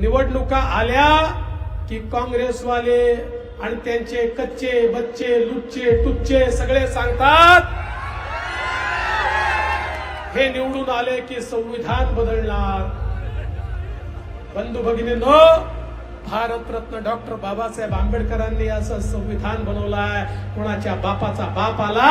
निवडणुका आल्या की काँग्रेसवाले आणि त्यांचे कच्चे बच्चे लुच्चे टुच्चे सगळे सांगतात हे निवडून आले की संविधान बदलणार. बंधू भगिनींनो भारतरत्न डॉक्टर बाबासाहेब आंबेडकरांनी असं संविधान बनवलाय. कोणाच्या बापाचा बाप आला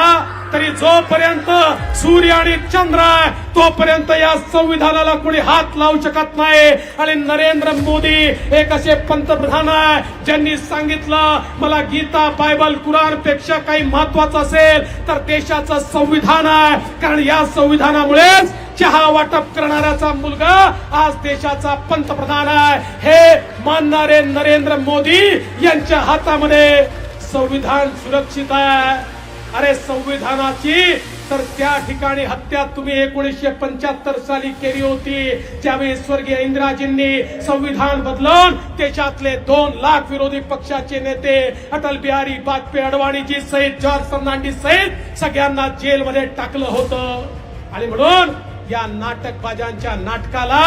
तरी जोपर्यंत सूर्य आणि चंद्र आहे तोपर्यंत या संविधानाला कोणी हात लावू शकत नाही. आणि नरेंद्र मोदी एक असे पंतप्रधान आहे ज्यांनी सांगितलं मला गीता बायबल कुराणपेक्षा काही महत्वाचं असेल तर देशाचं संविधान आहे. कारण या संविधानामुळेच चहा वाटप करणाऱ्याचा मुलगा आज देशाचा पंतप्रधान आहे. हे मानणारे नरेंद्र मोदी यांच्या हातामध्ये संविधान सुरक्षित आहे. अरे संविधानाची तर त्या ठिकाणी हत्या तुम्ही एकोणीसशे पंच्याहत्तर साली केली होती. ज्यावेळी स्वर्गीय इंदिराजींनी संविधान बदलून देशातले दोन लाख विरोधी पक्षाचे नेते अटल बिहारी वाजपेयी अडवाणीजी सहित जॉर्ज फर्नांडिस सहित सगळ्यांना जेलमध्ये टाकलं होतं. आणि म्हणून या नाटकबाजांच्या नाटकाला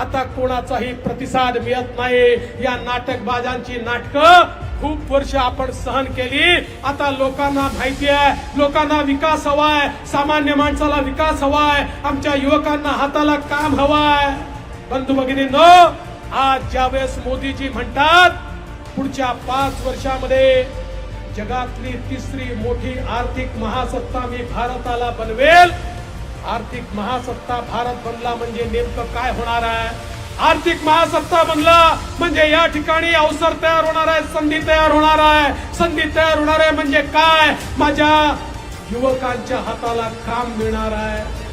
आता कोणाचाही प्रतिसाद मिळत नाही. या नाटकबाजांची नाटकं खूप वर्ष आपण सहन केली. आता लोकांना माहिती आहे लोकांना विकास हवाय सामान्य माणसाला विकास हवाय आमच्या युवकांना हाताला काम हवाय. बंधू भगिनींनो आज ज्यावेळेस मोदीजी म्हणतात पुढच्या पाच वर्षामध्ये जगातली तिसरी मोठी आर्थिक महासत्ता मी भारताला बनवेल आर्थिक महासत्ता भारत बनला म्हणजे नेमकं काय होणार आहे? आर्थिक महासत्ता बनला म्हणजे या ठिकाणी अवसर तयार होणार आहे संधी तयार होणार आहे. संधी तयार होणार आहे म्हणजे काय? माझ्या युवकांच्या हाताला काम मिळणार आहे.